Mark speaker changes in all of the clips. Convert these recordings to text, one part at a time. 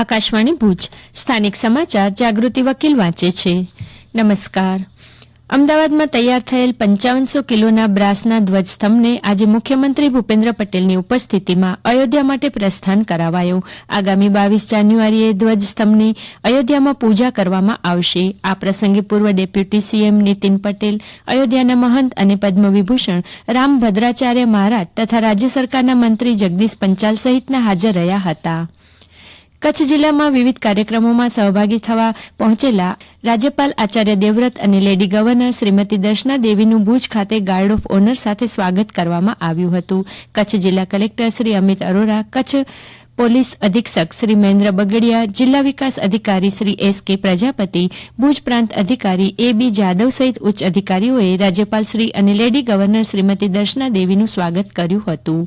Speaker 1: આકાશવાણી ભુજ. સ્થાનિક સમાચાર, જાગૃતિ વકીલ વાંચે છે. નમસ્કાર. અમદાવાદમાં તૈયાર થયેલ પંચાવનસો કિલોના બ્રાસના ધ્વજસ્તંભને આજે મુખ્યમંત્રી ભૂપેન્દ્ર પટેલની ઉપસ્થિતિમાં અયોધ્યા માટે પ્રસ્થાન કરાવાયો. આગામી બાવીસ જાન્યુઆરીએ ધ્વજસ્તંભની અયોધ્યામાં પૂજા કરવામાં આવશે. આ પ્રસંગે પૂર્વ ડેપ્યુટી સીએમ નીતિન પટેલ, અયોધ્યાના મહંત અને પદ્મવિભૂષણ રામ ભદ્રાચાર્ય મહારાજ તથા રાજ્ય સરકારના મંત્રી જગદીશ પંચાલ સહિતના હાજર રહ્યા હતા. કચ્છ જિલ્લામાં વિવિધ કાર્યક્રમોમાં સહભાગી થવા પહોંચેલા રાજ્યપાલ આચાર્ય દેવવ્રત અને લેડી ગવર્નર શ્રીમતી દર્શના દેવીનું ભુજ ખાતે ગાર્ડ ઓફ ઓનર સાથે સ્વાગત કરવામાં આવ્યું હતું. કચ્છ જિલ્લા કલેક્ટર શ્રી અમિત અરોરા, કચ્છ પોલીસ અધિક્ષક શ્રી મહેન્દ્ર બગડિયા, જિલ્લા વિકાસ અધિકારી શ્રી એસ કે પ્રજાપતિ, ભુજ પ્રાંત અધિકારી એ બી જાદવ સહિત ઉચ્ચ અધિકારીઓએ રાજ્યપાલ શ્રી અને લેડી ગવર્નર શ્રીમતી દર્શના દેવીનું સ્વાગત કર્યું હતું.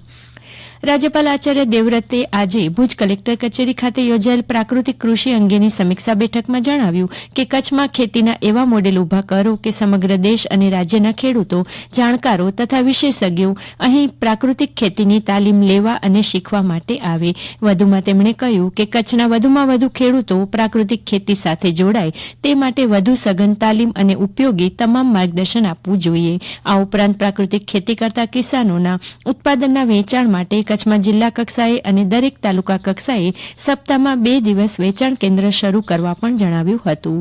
Speaker 1: રાજ્યપાલ આચાર્ય દેવવ્રતે આજે ભુજ કલેક્ટર કચેરી ખાતે યોજાયેલ પ્રાકૃતિક કૃષિ અંગેની સમીક્ષા બેઠકમાં જણાવ્યું કે કચ્છમાં ખેતીના એવા મોડેલ ઊભા કરો કે સમગ્ર દેશ અને રાજ્યના ખેડૂતો, જાણકારો તથા વિશેષજ્ઞો અહીં પ્રાકૃતિક ખેતીની તાલીમ લેવા અને શીખવા માટે આવે. વધુમાં તેમણે કહ્યું કે કચ્છના વધુમાં વધુ ખેડૂતો પ્રાકૃતિક ખેતી સાથે જોડાય, તે માટે વધુ સઘન તાલીમ અને ઉપયોગી તમામ માર્ગદર્શન આપવું જોઈએ. આ ઉપરાંત પ્રાકૃતિક ખેતી કરતા કિસાનોના ઉત્પાદનના વેચાણ માટે કચ્છમાં જિલ્લા કક્ષાએ અને દરેક તાલુકા કક્ષાએ સપ્તાહમાં બે દિવસ વેચાણ કેન્દ્ર શરૂ કરવા પણ જણાવ્યું હતું.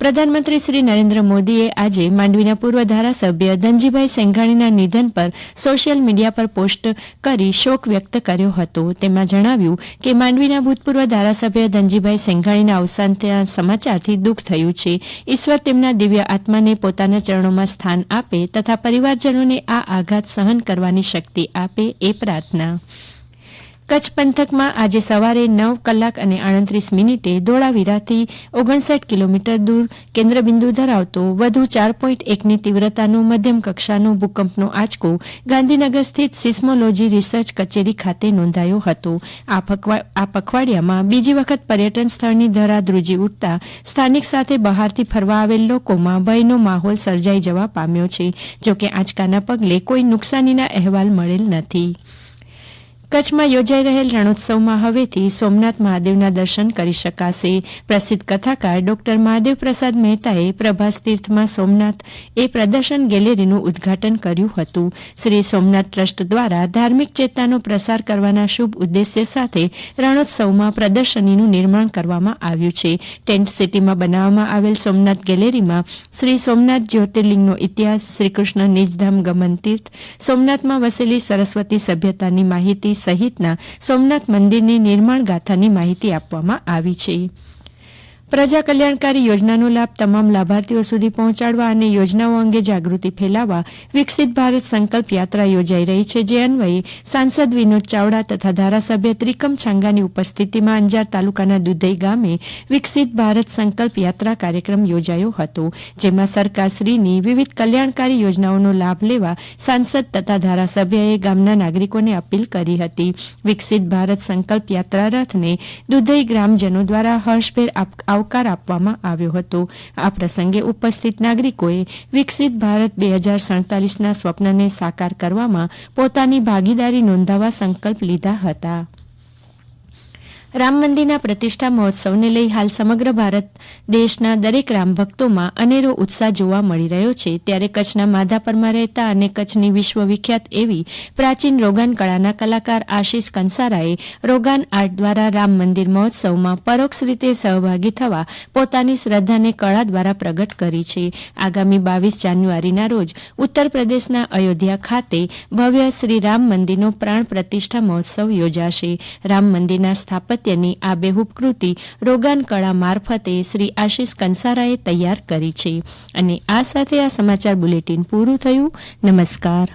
Speaker 1: પ્રધાનમંત્રી શ્રી નરેન્દ્ર મોદીએ આજે માંડવીના પૂર્વ ધારાસભ્ય ધનજીભાઈ સેંઘાણીના નિધન પર સોશિયલ મીડિયા પર પોસ્ટ કરી શોક વ્યક્ત કર્યો હતો. તેમાં જણાવ્યું કે માંડવીના ભૂતપૂર્વ ધારાસભ્ય ધનજીભાઈ સેંઘાણીના અવસાનના સમાચારથી દુઃખ થયું છે. ઈશ્વર તેમના દિવ્ય આત્માને પોતાના ચરણોમાં સ્થાન આપે તથા પરિવારજનોને આ આઘાત સહન કરવાની શક્તિ આપે એ પ્રાર્થના કચ્છ પંથકમાં આજે સવારે નવ કલાક અને આડત્રીસ મિનિટે ધોળાવીરાથી ઓગણસાઠ કિલોમીટર દૂર કેન્દ્રબિંદુ ધરાવતો વધુ ચાર પોઈન્ટ એકની તીવ્રતાનો મધ્યમ કક્ષાનો ભૂકંપનો આંચકો ગાંધીનગર સ્થિત સિસ્મોલોજી રિસર્ચ કચેરી ખાતે નોંધાયો હતો. આ પખવાડિયામાં બીજી વખત પર્યટન સ્થળની ધરા ધ્રુજી ઉઠતા સ્થાનિક સાથે બહારથી ફરવા આવેલ લોકોમાં ભયનો માહોલ સર્જાઈ જવા પામ્યો છે જોકે આંચકાના પગલે કોઈ નુકસાનીના અહેવાલ મળેલ નથી. કચ્છમાં યોજાઈ રહેલ રણોત્સવમાં હવેથી સોમનાથ મહાદેવના દર્શન કરી શકાશે. પ્રસિદ્ધ કથાકાર ડોક્ટર મહાદેવ પ્રસાદ મહેતાએ પ્રભાસ તીર્થમાં સોમનાથ એ પ્રદર્શન ગેલેરીનું ઉદ્ઘાટન કર્યું હતું. શ્રી સોમનાથ ટ્રસ્ટ દ્વારા ધાર્મિક ચેતનાનો પ્રસાર કરવાના શુભ ઉદ્દેશ્ય સાથે રણોત્સવમાં પ્રદર્શનીનું નિર્માણ કરવામાં આવ્યું છે. ટેન્ટ સિટીમાં બનાવવામાં આવેલ સોમનાથ ગેલેરીમાં શ્રી સોમનાથ જ્યોતિર્લિંગનો ઇતિહાસ શ્રીકૃષ્ણ નિજધામ ગમન તીર્થ, સોમનાથમાં વસેલી સરસ્વતી સભ્યતાની માહિતી સહિતના સોમનાથ મંદિરની નિર્માણ ગાથાની માહિતી આપવામાં આવી છે. પ્રજા કલ્યાણકારી યોજનાનો લાભ તમામ લાભાર્થીઓ સુધી પહોંચાડવા અને યોજનાઓ અંગે જાગૃતિ ફેલાવવા વિકસિત ભારત સંકલ્પ યાત્રા યોજાઈ રહી છે, જે અન્વયે સાંસદ વિનોદ ચાવડા તથા ધારાસભ્ય ત્રિકમ છાંગાની ઉપસ્થિતિમાં અંજાર તાલુકાના દુધઈ ગામે વિકસિત ભારત સંકલ્પ યાત્રા કાર્યક્રમ યોજાયો હતો, જેમાં સરકારશ્રીની વિવિધ કલ્યાણકારી યોજનાઓનો લાભ લેવા સાંસદ તથા ધારાસભ્યએ ગામના નાગરિકોને અપીલ કરી હતી. વિકસિત ભારત સંકલ્પ યાત્રા રથને દુધઈ ગ્રામજનો દ્વારા હર્ષભેર આપ- આવકાર આપવામાં આવ્યો હતો. આ પ્રસંગે ઉપસ્થિત નાગરિકોએ વિકસિત ભારત બે હજાર સડતાલીસના સ્વપ્નને સાકાર કરવામાં પોતાની ભાગીદારી નોંધાવવા સંકલ્પ લીધા હતા. રામ મંદિરના પ્રતિષ્ઠા મહોત્સવને લઈ હાલ સમગ્ર ભારત દેશના દરેક રામ ભક્તોમાં અનેરો ઉત્સાહ જોવા મળી રહ્યો છે. ત્યારે કચ્છના માધાપરમાં રહેતા અને કચ્છની વિશ્વવિખ્યાત એવી પ્રાચીન રોગાન કળાના કલાકાર આશીષ કંસારાએ રોગાન આર્ટ દ્વારા રામ મંદિર મહોત્સવમાં પરોક્ષ રીતે સહભાગી થવા પોતાની શ્રદ્ધાને કળા દ્વારા પ્રગટ કરી છે. આગામી બાવીસ જાન્યુઆરીના રોજ ઉત્તર પ્રદેશના અયોધ્યા ખાતે ભવ્ય શ્રી રામ મંદિરનો પ્રાણ પ્રતિષ્ઠા મહોત્સવ યોજાશે. રામ મંદિરના સ્થાપત્યની આ બેહૂબ કૃતિ રોગાન કળા મારફતે શ્રી આશીષ કંસારાએ તૈયાર કરી છે. અને આ સાથે આ સમાચાર બુલેટિન પૂરું થયું. નમસ્કાર.